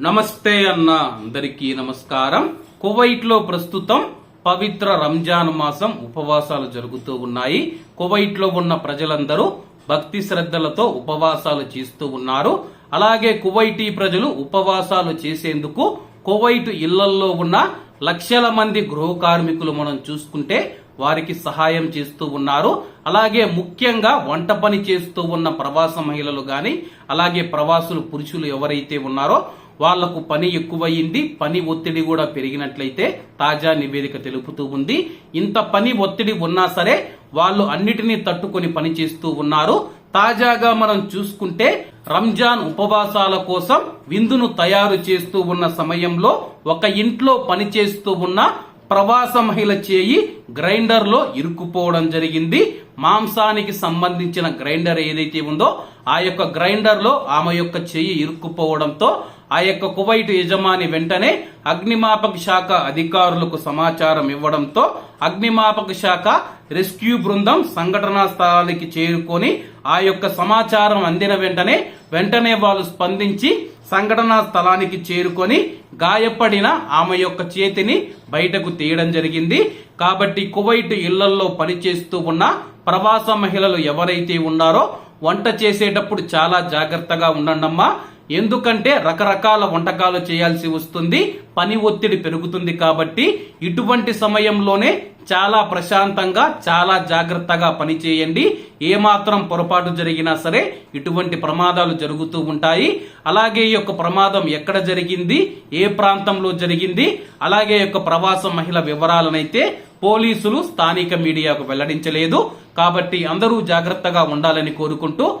నమస్తే అన్న అందరికీ నమస్కారం. కువైట్లో ప్రస్తుతం పవిత్ర రంజాన్ మాసం ఉపవాసాలు జరుగుతూ ఉన్నాయి. కువైట్లో ఉన్న ప్రజలందరూ భక్తి శ్రద్ధలతో ఉపవాసాలు చేస్తూ ఉన్నారు. అలాగే కువైటీ ప్రజలు ఉపవాసాలు చేసేందుకు కువైట్ ఇళ్ళల్లో ఉన్న లక్షల మంది గృహ కార్మికులు మనం చూసుకుంటే వారికి సహాయం చేస్తూ ఉన్నారు. అలాగే ముఖ్యంగా వంట పని చేస్తూ ఉన్న ప్రవాస మహిళలు గాని అలాగే ప్రవాసులు పురుషులు ఎవరైతే ఉన్నారో వాళ్ళకు పని ఎక్కువయింది పని ఒత్తిడి కూడా పెరిగినట్లయితే తాజా నివేదిక తెలుపుతూ ఉంది. ఇంత పని ఒత్తిడి ఉన్నా సరే వాళ్ళు అన్నిటినీ తట్టుకొని పని చేస్తూ ఉన్నారు. తాజాగా మనం చూసుకుంటే రంజాన్ ఉపవాసాల కోసం విందును తయారు చేస్తూ ఉన్న సమయంలో ఒక ఇంట్లో పని చేస్తూ ఉన్న ప్రవాస మహిళ చేయి గ్రైండర్లో ఇరుక్కుపోవడం జరిగింది. మాంసానికి సంబంధించిన గ్రైండర్ ఏదైతే ఉందో ఆ యొక్క గ్రైండర్లో ఆమె యొక్క చెయ్యి ఇరుక్కుపోవడంతో ఆ యొక్క కువైట్ యజమాని వెంటనే అగ్నిమాపక శాఖ అధికారులకు సమాచారం ఇవ్వడంతో అగ్నిమాపక శాఖ రెస్క్యూ బృందం సంఘటనా స్థలానికి చేరుకొని ఆ యొక్క సమాచారం అందిన వెంటనే వెంటనే వాళ్ళు స్పందించి సంఘటనా స్థలానికి చేరుకొని గాయపడిన ఆమె యొక్క చేతిని బయటకు తీయడం జరిగింది. కాబట్టి కువైట్ ఇళ్ళల్లో పనిచేస్తూ ఉన్న ప్రవాస మహిళలు ఎవరైతే ఉన్నారో వంట చేసేటప్పుడు చాలా జాగ్రత్తగా ఉండండమ్మా. ఎందుకంటే రకరకాల వంటకాలు చేయాల్సి వస్తుంది పని ఒత్తిడి పెరుగుతుంది కాబట్టి ఇటువంటి సమయంలోనే చాలా ప్రశాంతంగా చాలా జాగ్రత్తగా పని చేయండి. ఏమాత్రం పొరపాటు జరిగినా సరే ఇటువంటి ప్రమాదాలు జరుగుతూ ఉంటాయి. అలాగే ఈ యొక్క ప్రమాదం ఎక్కడ జరిగింది ఏ ప్రాంతంలో జరిగింది అలాగే యొక్క ప్రవాస మహిళ వివరాలనైతే పోలీసులు స్థానిక మీడియాకు వెల్లడించలేదు. కాబట్టి అందరూ జాగ్రత్తగా ఉండాలని కోరుకుంటూ